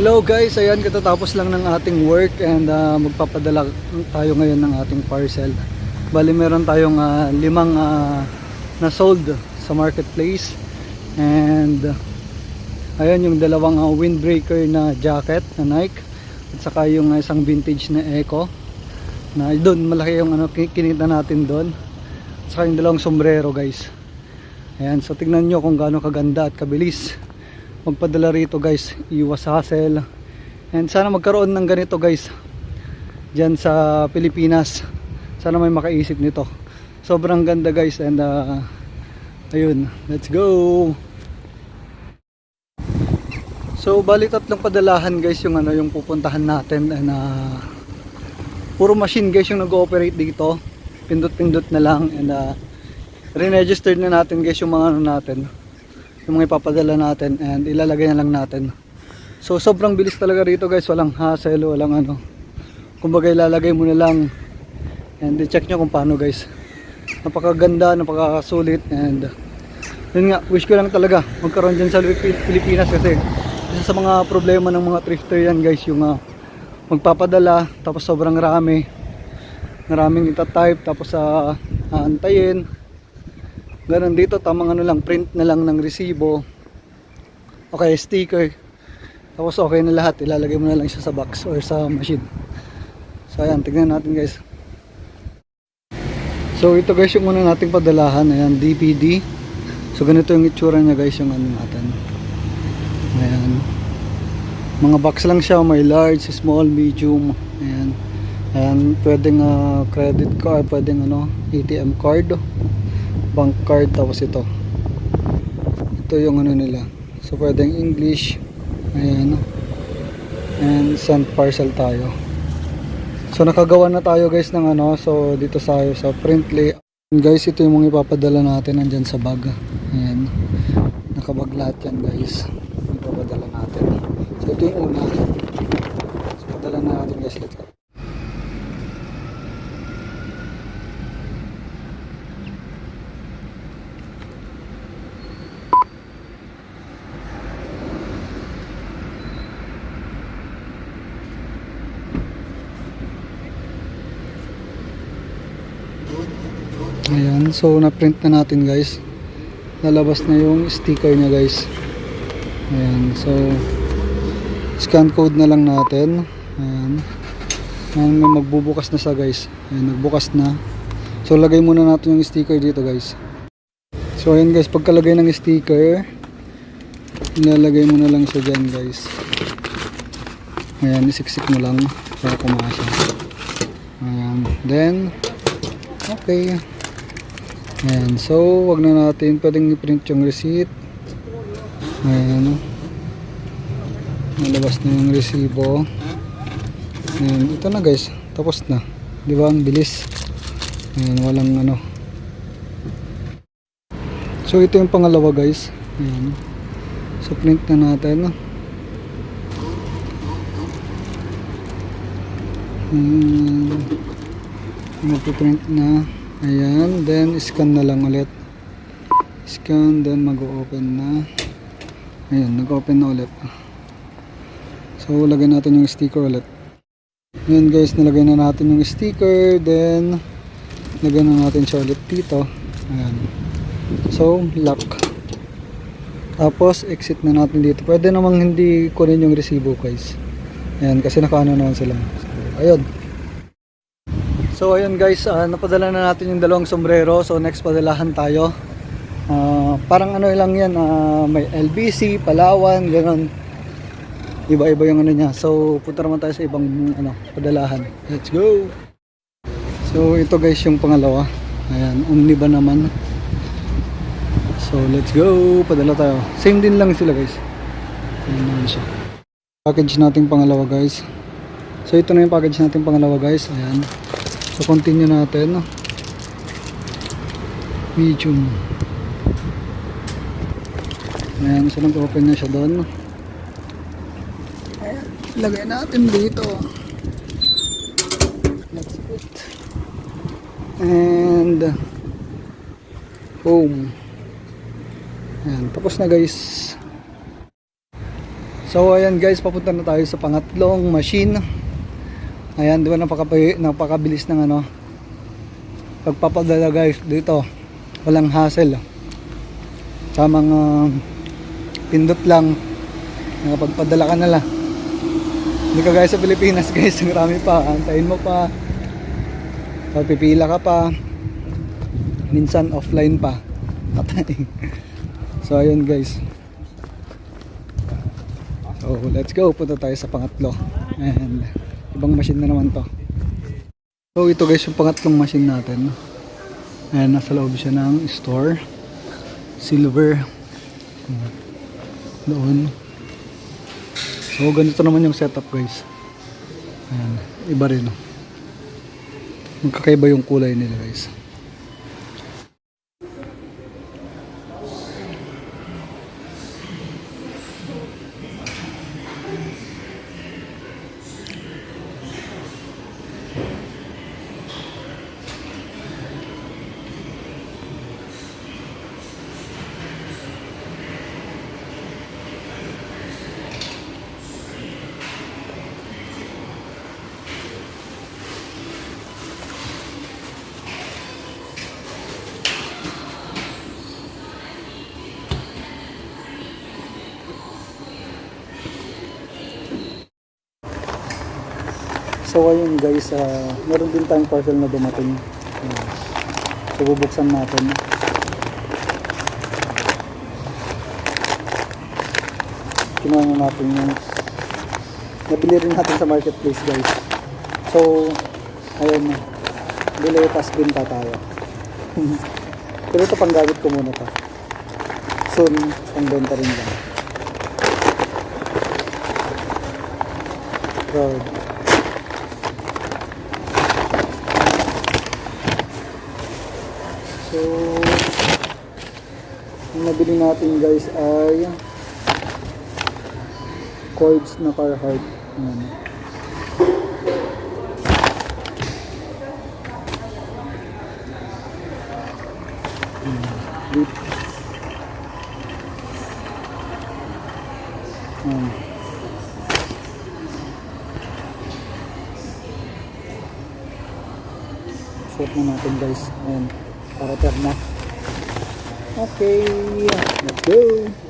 Hello guys, ayan katatapos lang ng ating work and ah, magpapadala tayo ngayon ng ating parcel. Bali meron tayong ah, limang ah, na sold sa marketplace and ah, ayan yung dalawang ah, windbreaker na jacket na Nike at saka yung ah, isang vintage na Eco na doon malaki yung ano ki- kinita natin doon at saka yung dalawang sombrero guys. Ayan so tignan nyo kung gaano kaganda at kabilis magpadala rito guys. Iwas hassle. And sana magkaroon ng ganito guys dyan sa Pilipinas. Sana may makaisip nito. Sobrang ganda guys. And uh, ayun. Let's go! So bali tatlong padalahan guys yung ano yung pupuntahan natin. And uh, puro machine guys yung nag-ooperate dito. Pindot pindot na lang. And uh, re-registered na natin guys yung mga ano natin yung mga ipapadala natin and ilalagay na lang natin. So sobrang bilis talaga rito guys. Walang hassle walang ano. Kumbaga ilalagay mo na lang. And i-check nyo kung paano guys. Napakaganda napakasulit and yun nga wish ko lang talaga magkaroon dyan sa Pilip- Pilipinas kasi isa sa mga problema ng mga thrifter yan guys yung ah, magpapadala tapos sobrang rami. Maraming itatype tapos sa aantayin ganun dito tamang ano lang print na lang ng resibo. Okay sticker. Tapos okay na lahat ilalagay mo na lang siya sa box or sa machine. So ayan tignan natin guys. So ito guys yung una nating padalahan ayan DPD so ganito yung itsura niya guys yung ano natin. Ayan. Mga box lang siya may large, small, medium ayan. Ayan pwedeng ah, credit card pwedeng ano ATM card bank card tapos ito. Ito yung ano nila. So pwedeng English ayan. And send parcel tayo. So nakagawa na tayo guys ng ano. So dito tayo sa printly guys ito yung mga ipapadala natin nandyan sa bag. Ayan. Nakabag lahat yan guys. Ipapadala natin. So ito yung una. So padala na natin guys. Let's go Ayan, so na-print na natin guys. Lalabas na yung sticker niya guys. Ayan, so scan code na lang natin. Ayan. Ayan, may magbubukas na sa guys. Ayan, nagbukas na. So lagay muna natin yung sticker dito guys. So ayan guys, pagkalagay ng sticker, ilalagay mo na lang siya dyan guys. Ayan, isiksik mo lang para kumasa. Ayan, then Okay. Ayan. So, wag na natin pwedeng i-print yung receipt. Ayan. Nalabas na yung resibo. Ayan. Ito na guys. Tapos na. Di ba? Ang bilis. Ayan. Walang ano. So, ito yung pangalawa guys. Ayan. So, print na natin. Ayan magpiprint na ayan then scan na lang ulit. Scan then mag-open na. Ayan nag-open na ulit. So lagay natin yung sticker ulit. Ayan guys nalagay na natin yung sticker then lagay na natin siya ulit dito. Ayan. So lock. Tapos exit na natin dito. Pwede namang hindi kunin yung resibo guys. Ayan kasi nakaano naman sila. So, ayun So ayun guys, ah, napadala na natin yung dalawang sombrero. So next padalahan tayo. Ah, parang ano lang yan, ah, may LBC, Palawan, ganun. Iba-iba yung ano niya. So punta naman tayo sa ibang ano, padalahan. Let's go! So ito guys yung pangalawa. Ayan, Omniba naman. So let's go! Padala tayo. Same din lang sila guys. Same naman siya. Package nating pangalawa guys. So ito na yung package nating pangalawa guys. Ayan. So continue natin. Medium. Ayan, so nag-open na siya doon. Ayan, lagay natin dito. That's it. And boom. Ayan, tapos na guys. So ayan guys, papunta na tayo sa pangatlong machine. Ayan, di ba napaka, napakabilis ng ano pagpapadala guys dito. Walang hassle. Sa mga pindot lang nakapagpadala ka na lang. Hindi ka guys sa Pilipinas guys, ang marami pa. Antayin mo pa. Pagpipila ka pa. Minsan offline pa. Patay. so ayun guys. So let's go. Punta tayo sa pangatlo. And ibang machine na naman to. So ito guys yung pangatlong machine natin. Ayan, nasa loob siya ng store. Silver. Hmm. Doon. So ganito naman yung setup guys. Ayan, iba rin. Magkakaiba yung kulay nila guys. So ayun guys, ah, meron din tayong parcel na dumating. Ayan. So bubuksan natin. Kinuha na natin yung nabili rin natin sa marketplace guys. So ayun. Bili tas binta tayo. Pero ito pang gamit ko muna to. Soon, pang benta rin lang. Road. So, yung nabili natin guys ay cords na Carhartt. Ayan. Lip. Ayan. Suot na natin guys. Ayan terna. Okay, let's go.